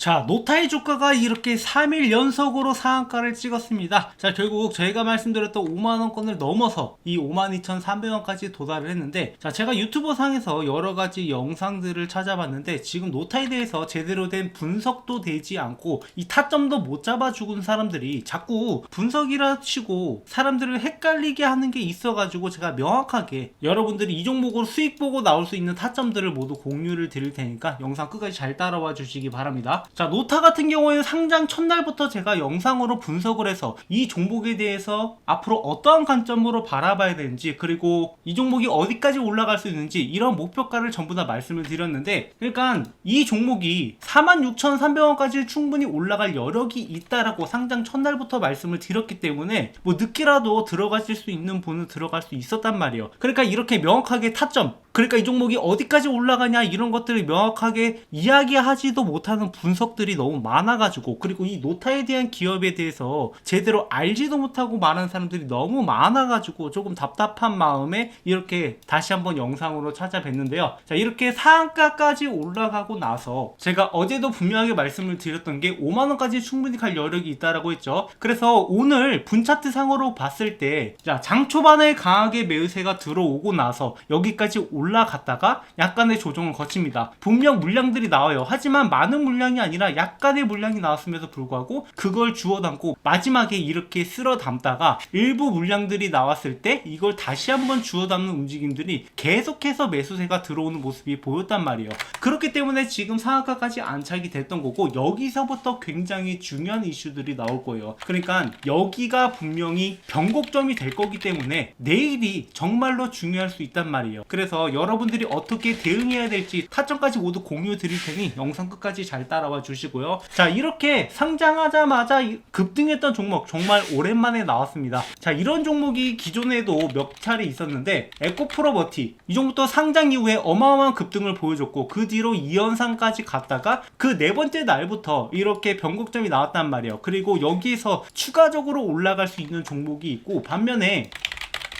자, 노타의 주가가 이렇게 3일 연속으로 상한가를 찍었습니다. 자, 결국 저희가 말씀드렸던 5만원권을 넘어서 이 52,300원까지 도달을 했는데, 자, 제가 유튜버 상에서 여러 가지 영상들을 찾아봤는데, 지금 노타에 대해서 제대로 된 분석도 되지 않고, 이 타점도 못 잡아 죽은 사람들이 자꾸 분석이라 치고 사람들을 헷갈리게 하는 게 있어가지고 제가 명확하게 여러분들이 이 종목으로 수익 보고 나올 수 있는 타점들을 모두 공유를 드릴 테니까 영상 끝까지 잘 따라와 주시기 바랍니다. 자, 노타 같은 경우에는 상장 첫날부터 제가 영상으로 분석을 해서 이 종목에 대해서 앞으로 어떠한 관점으로 바라봐야 되는지 그리고 이 종목이 어디까지 올라갈 수 있는지 이런 목표가를 전부 다 말씀을 드렸는데 그러니까 이 종목이 46,300원까지 충분히 올라갈 여력이 있다라고 상장 첫날부터 말씀을 드렸기 때문에 뭐 늦게라도 들어가실 수 있는 분은 들어갈 수 있었단 말이에요. 그러니까 이렇게 명확하게 타점 그러니까 이 종목이 어디까지 올라가냐 이런 것들을 명확하게 이야기하지도 못하는 분석 들이 너무 많아가지고 그리고 이 노타에 대한 기업에 대해서 제대로 알지도 못하고 말하는 사람들이 너무 많아가지고 조금 답답한 마음에 이렇게 다시 한번 영상으로 찾아뵀는데요. 자 이렇게 상한가까지 올라가고 나서 제가 어제도 분명하게 말씀을 드렸던 게 5만원까지 충분히 갈 여력이 있다라고 했죠. 그래서 오늘 분차트 상으로 봤을 때 자, 장 초반에 강하게 매수세가 들어오고 나서 여기까지 올라갔다가 약간의 조정을 거칩니다. 분명 물량들이 나와요. 하지만 많은 물량이 아니라 약간의 물량이 나왔음에도 불구하고 그걸 주워 담고 마지막에 이렇게 쓸어 담다가 일부 물량들이 나왔을 때 이걸 다시 한번 주워 담는 움직임들이 계속해서 매수세가 들어오는 모습이 보였단 말이에요. 그렇기 때문에 지금 상한가까지 안착이 됐던 거고 여기서부터 굉장히 중요한 이슈들이 나올 거예요. 그러니까 여기가 분명히 변곡점이 될 거기 때문에 내일이 정말로 중요할 수 있단 말이에요. 그래서 여러분들이 어떻게 대응해야 될지 타점까지 모두 공유 드릴 테니 영상 끝까지 잘 따라와 주시고요. 자, 이렇게 상장하자마자 이- 급등했던 종목 정말 오랜만에 나왔습니다. 자, 이런 종목이 기존에도 몇 차례 있었는데 에코프로버티 이 종목도 상장 이후에 어마어마한 급등을 보여줬고 그 뒤로 2연상까지 갔다가 그 네 번째 날부터 이렇게 변곡점이 나왔단 말이에요. 그리고 여기에서 추가적으로 올라갈 수 있는 종목이 있고 반면에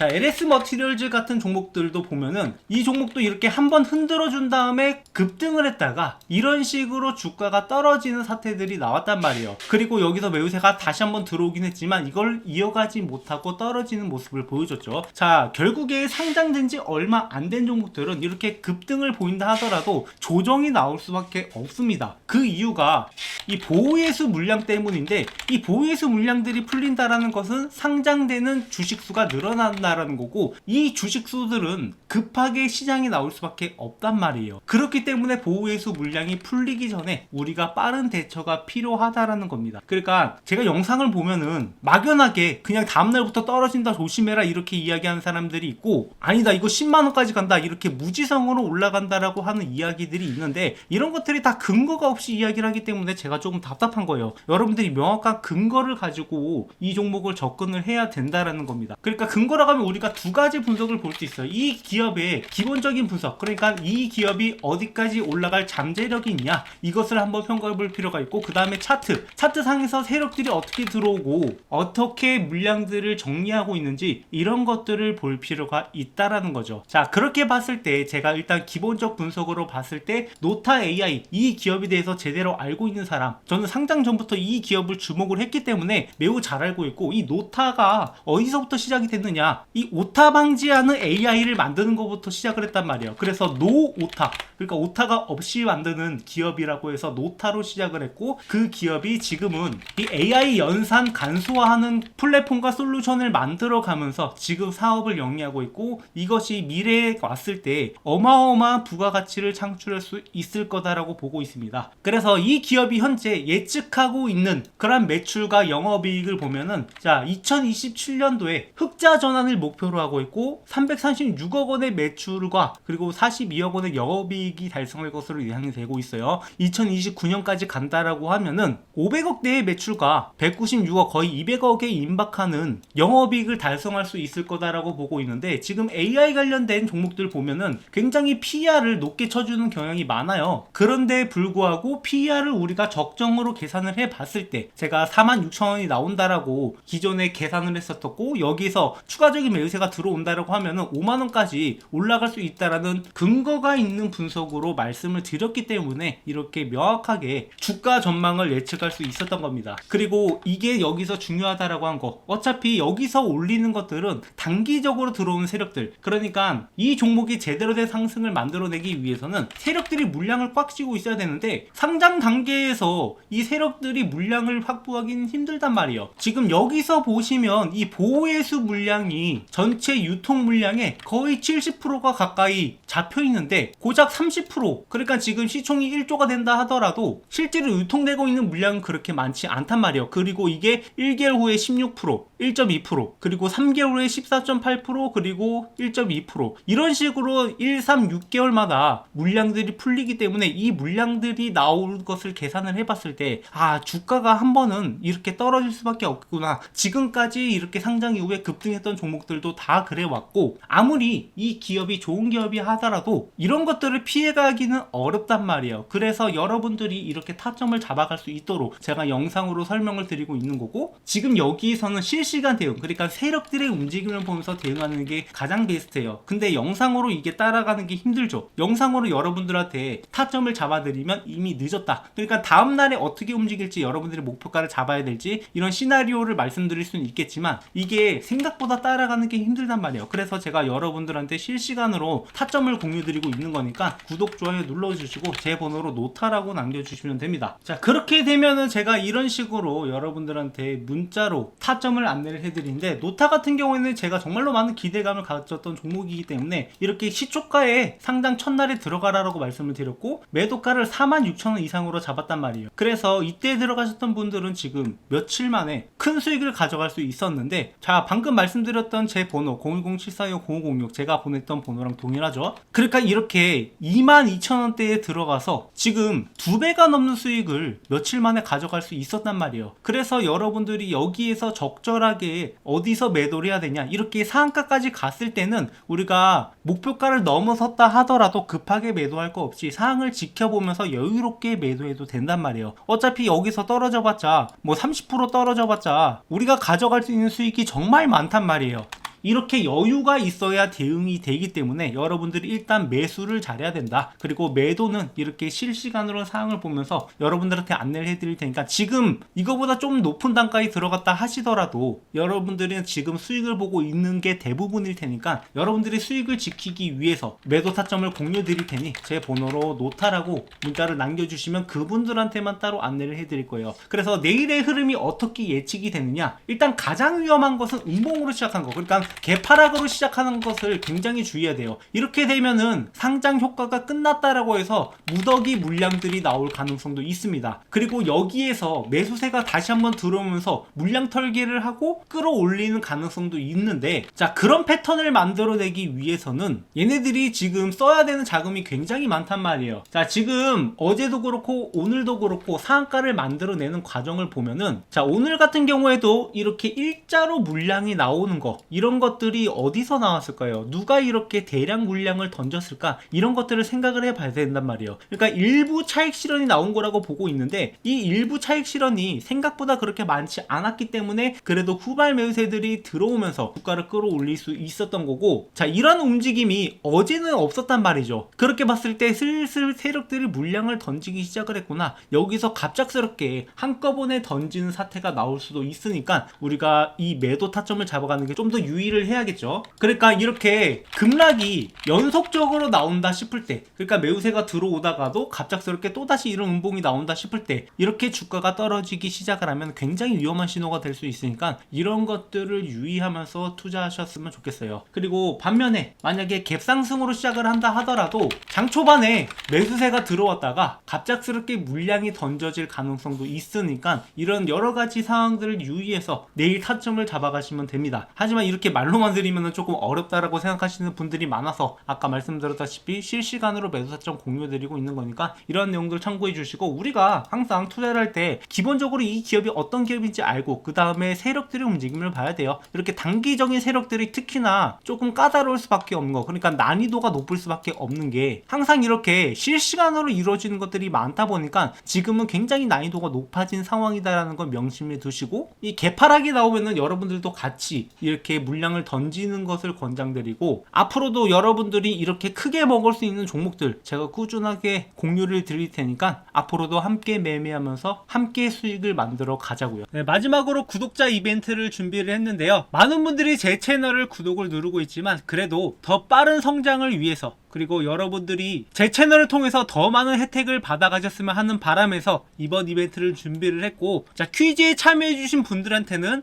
자, LS 머티리얼즈 같은 종목들도 보면은 이 종목도 이렇게 한번 흔들어 준 다음에 급등을 했다가 이런 식으로 주가가 떨어지는 사태들이 나왔단 말이에요. 그리고 여기서 매우세가 다시 한번 들어오긴 했지만 이걸 이어가지 못하고 떨어지는 모습을 보여줬죠. 자, 결국에 상장된 지 얼마 안 된 종목들은 이렇게 급등을 보인다 하더라도 조정이 나올 수밖에 없습니다. 그 이유가 이 보호예수 물량 때문인데 이 보호예수 물량들이 풀린다라는 것은 상장되는 주식수가 늘어난다 라는 거고 이 주식수들은 급하게 시장에 나올 수밖에 없단 말이에요. 그렇기 때문에 보호예수 물량이 풀리기 전에 우리가 빠른 대처가 필요하다라는 겁니다. 그러니까 제가 영상을 보면은 막연하게 그냥 다음날부터 떨어진다 조심해라 이렇게 이야기하는 사람들이 있고 아니다 이거 10만 원까지 간다 이렇게 무지성으로 올라간다라고 하는 이야기들이 있는데 이런 것들이 다 근거가 없이 이야기를 하기 때문에 제가 조금 답답한 거예요. 여러분들이 명확한 근거를 가지고 이 종목을 접근을 해야 된다라는 겁니다. 그러니까 근거라고 하면 우리가 두 가지 분석을 볼 수 있어요. 이 기업의 기본적인 분석, 그러니까 이 기업이 어디까지 올라갈 잠재력이 있냐 이것을 한번 평가해 볼 필요가 있고 그 다음에 차트, 차트 상에서 세력들이 어떻게 들어오고 어떻게 물량들을 정리하고 있는지 이런 것들을 볼 필요가 있다라는 거죠. 자 그렇게 봤을 때 제가 일단 기본적 분석으로 봤을 때 노타 AI 이 기업에 대해서 제대로 알고 있는 사람 저는 상장 전부터 이 기업을 주목을 했기 때문에 매우 잘 알고 있고 이 노타가 어디서부터 시작이 됐느냐 이 오타 방지하는 AI를 만드는 것부터 시작을 했단 말이에요. 그래서 노 오타 그러니까 오타가 없이 만드는 기업이라고 해서 노타로 시작을 했고 그 기업이 지금은 이 AI 연산 간소화하는 플랫폼과 솔루션을 만들어 가면서 지금 사업을 영위하고 있고 이것이 미래에 왔을 때 어마어마한 부가가치를 창출할 수 있을 거다라고 보고 있습니다. 그래서 이 기업이 현재 예측하고 있는 그런 매출과 영업이익을 보면은 자 2027년도에 흑자 전환을 목표로 하고 있고 336억 원의 매출과 그리고 42억 원의 영업이익이 달성할 것으로 예상이 되고 있어요. 2029년까지 간다라고 하면은 500억대의 매출과 196억 거의 200억에 임박하는 영업이익을 달성할 수 있을 거다라고 보고 있는데 지금 AI 관련된 종목들 보면은 굉장히 PER을 높게 쳐주는 경향이 많아요. 그런데 불구하고 PER을 우리가 적정으로 계산을 해 봤을 때 제가 46,000원이 나온다라고 기존에 계산을 했었고 여기서 추가적인 추가적인 매수세가 들어온다라고 하면은 5만 원까지 올라갈 수 있다라는 근거가 있는 분석으로 말씀을 드렸기 때문에 이렇게 명확하게 주가 전망을 예측할 수 있었던 겁니다. 그리고 이게 여기서 중요하다라고 한 거. 어차피 여기서 올리는 것들은 단기적으로 들어오는 세력들. 그러니까 이 종목이 제대로 된 상승을 만들어내기 위해서는 세력들이 물량을 꽉 쥐고 있어야 되는데 상장 단계에서 이 세력들이 물량을 확보하기는 힘들단 말이에요. 지금 여기서 보시면 이 보호예수 물량이 전체 유통 물량의 거의 70%가 가까이 잡혀 있는데 고작 30% 그러니까 지금 시총이 1조가 된다 하더라도 실제로 유통되고 있는 물량은 그렇게 많지 않단 말이에요. 그리고 이게 1개월 후에 16% 1.2% 그리고 3개월 후에 14.8% 그리고 1.2% 이런 식으로 1, 3, 6개월마다 물량들이 풀리기 때문에 이 물량들이 나올 것을 계산을 해봤을 때 아 주가가 한 번은 이렇게 떨어질 수밖에 없구나. 지금까지 이렇게 상장 이후에 급등했던 종목들도 다 그래 왔고 아무리 이 기업이 좋은 기업이 하더라도 이런 것들을 피해가기는 어렵단 말이에요. 그래서 여러분들이 이렇게 타점을 잡아갈 수 있도록 제가 영상으로 설명을 드리고 있는 거고 지금 여기에서는 실시 간 대응 그러니까 세력들의 움직임을 보면서 대응하는 게 가장 베스트예요. 근데 영상으로 이게 따라가는 게 힘들죠. 영상으로 여러분들한테 타점을 잡아드리면 이미 늦었다. 그러니까 다음날에 어떻게 움직일지 여러분들이 목표가를 잡아야 될지 이런 시나리오를 말씀드릴 수는 있겠지만 이게 생각보다 따라가는 게 힘들단 말이에요. 그래서 제가 여러분들한테 실시간으로 타점을 공유드리고 있는 거니까 구독 좋아요 눌러주시고 제 번호로 노타라고 남겨주시면 됩니다. 자 그렇게 되면은 제가 이런 식으로 여러분들한테 문자로 타점을 안 내를 해드리는데 노타 같은 경우에는 제가 정말로 많은 기대감을 가졌던 종목이기 때문에 이렇게 시초가에 상장 첫날에 들어가라라고 말씀을 드렸고 매도가를 46,000원 이상으로 잡았단 말이에요. 그래서 이때 들어가셨던 분들은 지금 며칠 만에 큰 수익을 가져갈 수 있었는데 자 방금 말씀드렸던 제 번호 010-7425-0506 제가 보냈던 번호랑 동일하죠? 그러니까 이렇게 22,000원대에 들어가서 지금 두 배가 넘는 수익을 며칠 만에 가져갈 수 있었단 말이에요. 그래서 여러분들이 여기에서 적절 하게 어디서 매도를 해야 되냐 이렇게 상한가까지 갔을 때는 우리가 목표가를 넘어섰다 하더라도 급하게 매도할 거 없이 상황을 지켜보면서 여유롭게 매도해도 된단 말이에요. 어차피 여기서 떨어져 봤자 뭐 30% 떨어져 봤자 우리가 가져갈 수 있는 수익이 정말 많단 말이에요 이렇게 여유가 있어야 대응이 되기 때문에 여러분들이 일단 매수를 잘해야 된다. 그리고 매도는 이렇게 실시간으로 사항을 보면서 여러분들한테 안내를 해드릴 테니까 지금 이거보다 좀 높은 단가에 들어갔다 하시더라도 여러분들은 지금 수익을 보고 있는 게 대부분일 테니까 여러분들이 수익을 지키기 위해서 매도 타점을 공유 드릴 테니 제 번호로 노타라고 문자를 남겨주시면 그분들한테만 따로 안내를 해드릴 거예요. 그래서 내일의 흐름이 어떻게 예측이 되느냐 일단 가장 위험한 것은 음봉으로 시작한 거 그러니까 개파락으로 시작하는 것을 굉장히 주의해야 돼요. 이렇게 되면은 상장 효과가 끝났다라고 해서 무더기 물량들이 나올 가능성도 있습니다. 그리고 여기에서 매수세가 다시 한번 들어오면서 물량 털기를 하고 끌어올리는 가능성도 있는데 자 그런 패턴을 만들어내기 위해서는 얘네들이 지금 써야 되는 자금이 굉장히 많단 말이에요. 자 지금 어제도 그렇고 오늘도 그렇고 상한가를 만들어내는 과정을 보면은 자 오늘 같은 경우에도 이렇게 일자로 물량이 나오는 거 이런 것들이 어디서 나왔을까요? 누가 이렇게 대량 물량을 던졌을까? 이런 것들을 생각을 해봐야 된단 말이에요. 그러니까 일부 차익 실현이 나온 거라고 보고 있는데 이 일부 차익 실현이 생각보다 그렇게 많지 않았기 때문에 그래도 후발 매수세들이 들어오면서 주가를 끌어올릴 수 있었던 거고 자 이런 움직임이 어제는 없었단 말이죠. 그렇게 봤을 때 슬슬 세력들이 물량을 던지기 시작을 했구나. 여기서 갑작스럽게 한꺼번에 던지는 사태가 나올 수도 있으니까 우리가 이 매도 타점을 잡아가는 게 좀 더 유의 를 해야겠죠. 그러니까 이렇게 급락이 연속적으로 나온다 싶을 때, 그러니까 매우세가 들어오다가도 갑작스럽게 또다시 이런 음봉이 나온다 싶을 때, 이렇게 주가가 떨어지기 시작을 하면 굉장히 위험한 신호가 될 수 있으니까 이런 것들을 유의하면서 투자하셨으면 좋겠어요. 그리고 반면에 만약에 갭상승으로 시작을 한다 하더라도 장 초반에 매수세가 들어왔다가 갑작스럽게 물량이 던져질 가능성도 있으니까 이런 여러 가지 상황들을 유의해서 내일 타점을 잡아가시면 됩니다. 하지만 이렇게 말로만 드리면 조금 어렵다라고 생각하시는 분들이 많아서 아까 말씀드렸다시피 실시간으로 매수 타점 공유드리고 있는 거니까 이런 내용들 참고해 주시고 우리가 항상 투자를 할 때 기본적으로 이 기업이 어떤 기업인지 알고 그 다음에 세력들의 움직임을 봐야 돼요. 이렇게 단기적인 세력들이 특히나 조금 까다로울 수밖에 없는 거 그러니까 난이도가 높을 수밖에 없는 게 항상 이렇게 실시간으로 이루어지는 것들이 많다 보니까 지금은 굉장히 난이도가 높아진 상황이다라는 걸 명심해 두시고 이 개파락이 나오면은 여러분들도 같이 이렇게 물량 을 던지는 것을 권장드리고 앞으로도 여러분들이 이렇게 크게 먹을 수 있는 종목들 제가 꾸준하게 공유를 드릴 테니까 앞으로도 함께 매매하면서 함께 수익을 만들어 가자고요. 네, 마지막으로 구독자 이벤트를 준비를 했는데요. 많은 분들이 제 채널을 구독을 누르고 있지만 그래도 더 빠른 성장을 위해서 그리고 여러분들이 제 채널을 통해서 더 많은 혜택을 받아가셨으면 하는 바람에서 이번 이벤트를 준비를 했고 자 퀴즈에 참여해주신 분들한테는